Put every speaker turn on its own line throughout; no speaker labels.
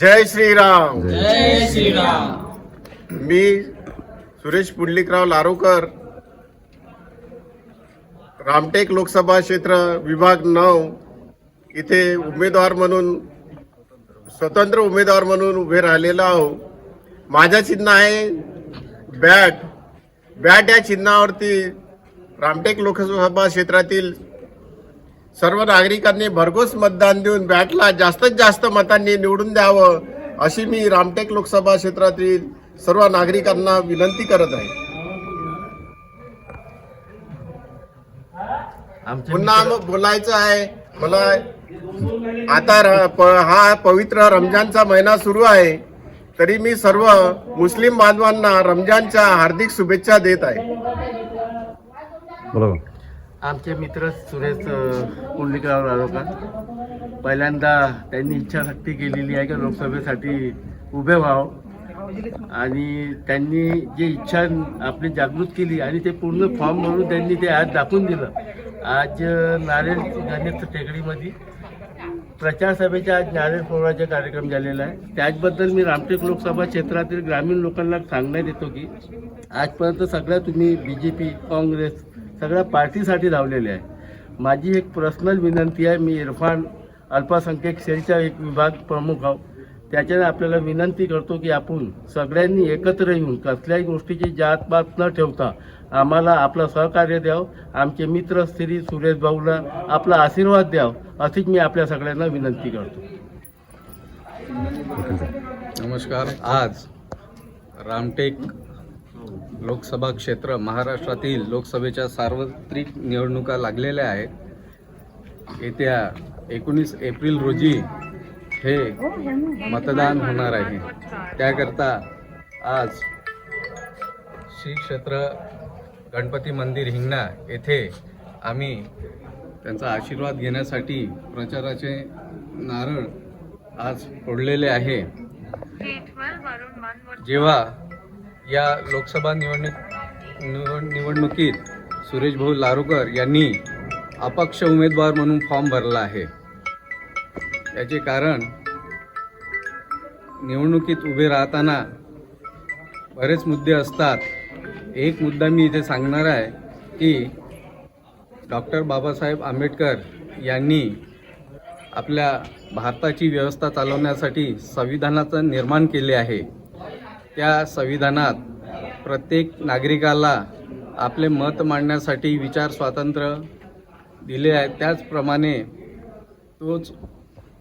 जय श्रीराम.
जय श्रीराम.
मी सुरेश पुंडलिकराव लारोकर. रामटेक लोकसभा क्षेत्र विभाग नऊ. इथे उमेदवार म्हणून स्वतंत्र उमेदवार म्हणून उभे राहिलेलो आहो माझं चिन्ह आहे बॅट. बॅट या चिन्हावरती रामटेक लोकसभा क्षेत्रातील सर्व नागरिकांनी भरघोस मतदान देऊन बॅटला जास्तीत जास्त मतांनी निवडून द्यावं अशी मी रामटेक लोकसभा क्षेत्रातील सर्व नागरिकांना विनंती करत आहे.
आमचे
पुन्हा बोलायचं आहे मला आता र- प- हा पवित्र रमजानचा महिना सुरू आहे तरी मी सर्व मुस्लिम बांधवांना रमजानच्या हार्दिक शुभेच्छा देत आहे.
बरोबर
आमचे मित्र सुरेश अ, पुंडलिकराव रारोकर पहिल्यांदा त्यांनी इच्छाशक्ती केलेली आहे की लोकसभेसाठी उभे व्हावं. आणि त्यांनी जी इच्छा आपली जागृत केली आणि ते पूर्ण फॉर्म भरून त्यांनी ते आज दाखवून दिलं. आज नारेल गणेश टेकडीमध्ये प्रचार सभेचा आज नारेल फोडाचा कार्यक्रम झालेला आहे. त्याचबद्दल मी रामटेक लोकसभा क्षेत्रातील ग्रामीण लोकांना सांगण्यात येतो की आजपर्यंत सगळ्या तुम्ही बी जे पी काँग्रेस सगळ्या पार्टीसाठी धावलेले आहे. माझी एक पर्सनल विनंती आहे मी इरफान अल्पसंख्याक सेलचा एक विभाग प्रमुख आहो. त्याच्याने आपल्याला विनंती करतो की आपण सगळ्यांनी एकत्र येऊन कसल्याही गोष्टीची जातपात न ठेवता आम्हाला आपलं सहकार्य द्यावं. आमचे मित्र श्री सुरेश भाऊला आपला आशीर्वाद द्यावं अशीच मी आपल्या सगळ्यांना विनंती करतो.
नमस्कार. आज रामटेक लोकसभा क्षेत्र महाराष्ट्रातील लोकसभेच्या सार्वत्रिक निवडणुका लागलेल्या आहेत. येत्या एकोणीस एप्रिल रोजी हे मतदान होणार आहे. त्याकरता आज श्री क्षेत्र गणपती मंदिर हिंगणा येथे आम्ही त्यांचा आशीर्वाद घेण्यासाठी प्रचाराचे नारळ आज फोडलेले आहे. जेव्हा या लोकसभा निवडणूक निवड निवडणुकीत सुरेश भाऊ लारूकर यांनी अपक्ष उमेदवार म्हणून फॉर्म भरला आहे. याचे कारण निवडणुकीत उभे राहताना बरेच मुद्दे असतात. एक मुद्दा मी इथे सांगणार आहे की डॉक्टर बाबासाहेब आंबेडकर यांनी आपल्या भारताची व्यवस्था चालवण्यासाठी संविधानाचं निर्माण केले आहे. त्या संविधानात प्रत्येक नागरिकाला आपले मत मांडण्यासाठी विचार स्वातंत्र्य दिले आहे त्याचप्रमाणे तोच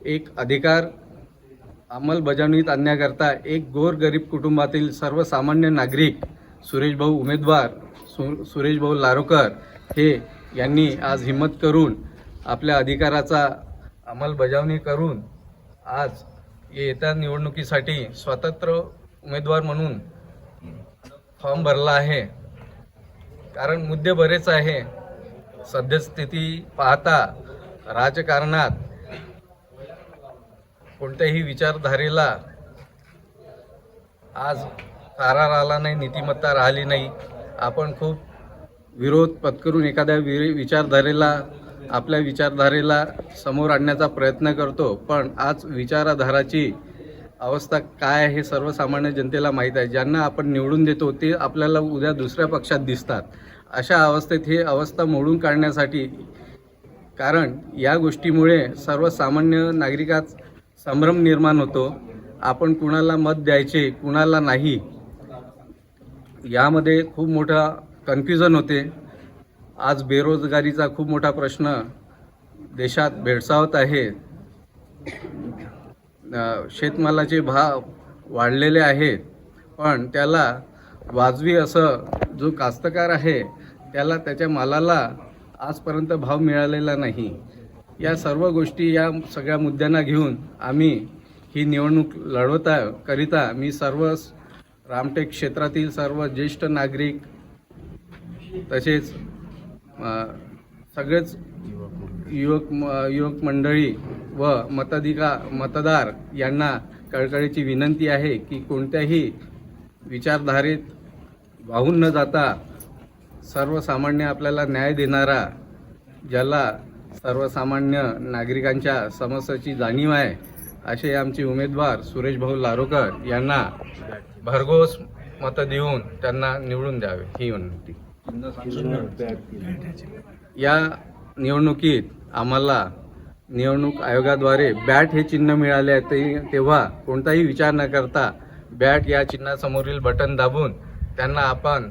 एक अधिकार अंमलबजावणीत आणण्याकरता एक गोरगरीब कुटुंबातील सर्वसामान्य नागरिक सुरेशभाऊ उमेदवार सु सुरेशभाऊ लारोकर हे यांनी आज हिंमत करून आपल्या अधिकाराचा अंमलबजावणी करून आज येत्या निवडणुकीसाठी स्वतंत्र उमेदवार म्हणून फॉर्म भरला आहे. कारण मुद्दे बरेच आहे. सद्यस्थिती पाहता राजकारणात कोणत्याही विचारधारेला आज तारा आला नाही नीतिमत्ता राहिली नाही. आपण खूप विरोध पत्करून एखाद्या वि विचारधारेला आपल्या विचारधारेला समोर आणण्याचा प्रयत्न करतो. पण आज विचारधाराची अवस्था काय आहे हे सर्वसामान्य जनतेला माहीत आहे. ज्यांना आपण निवडून देतो ते आपल्याला उद्या दुसऱ्या पक्षात दिसतात. अशा अवस्थेत ही अवस्था मोडून काढण्यासाठी कारण या गोष्टीमुळे सर्वसामान्य नागरिकात संभ्रम निर्माण होतो. आपण कुणाला मत द्यायचे कुणाला नाही यामध्ये खूप मोठा कन्फ्युजन होते. आज बेरोजगारीचा खूप मोठा प्रश्न देशात भेडसावत आहे. शेतमालाचे भाव वाढलेले आहेत पण त्याला वाजवी असं जो कास्तकार आहे त्याला त्याच्या मालाला आजपर्यंत भाव मिळालेला नाही. या सर्व गोष्टी या सगळ्या मुद्द्यांना घेऊन आम्ही ही निवडणूक लढवता करिता मी सर्व रामटेक क्षेत्रातील सर्व ज्येष्ठ नागरिक तसेच सगळेच युवक म- युवक मंडळी व मताधिका मतदार यांना कळकळीची विनंती आहे की कोणत्याही विचारधारेत वाहून न जाता सर्वसामान्य आपल्याला न्याय देणारा ज्याला सर्वसामान्य नागरिकांच्या समस्याची जाणीव आहे असे आमचे उमेदवार सुरेश भाऊ लारोकर यांना भरघोस मतं देऊन त्यांना निवडून द्यावे ही विनंती. या निवडणुकीत आम्हाला निवडणूक आयोगाद्वारे बॅट हे चिन्ह मिळाले आहे ते तेव्हा कोणताही विचार न करता बॅट या चिन्हासमोरील बटन दाबून त्यांना आपण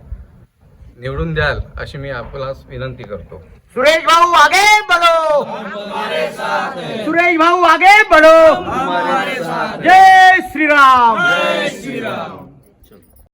निवडून द्याल अशी मी आपल्यास विनंती करतो.
सुरेश भाऊ आगे बढ़ो! सुरेश भाऊ आगे बढ़ो! जय श्री राम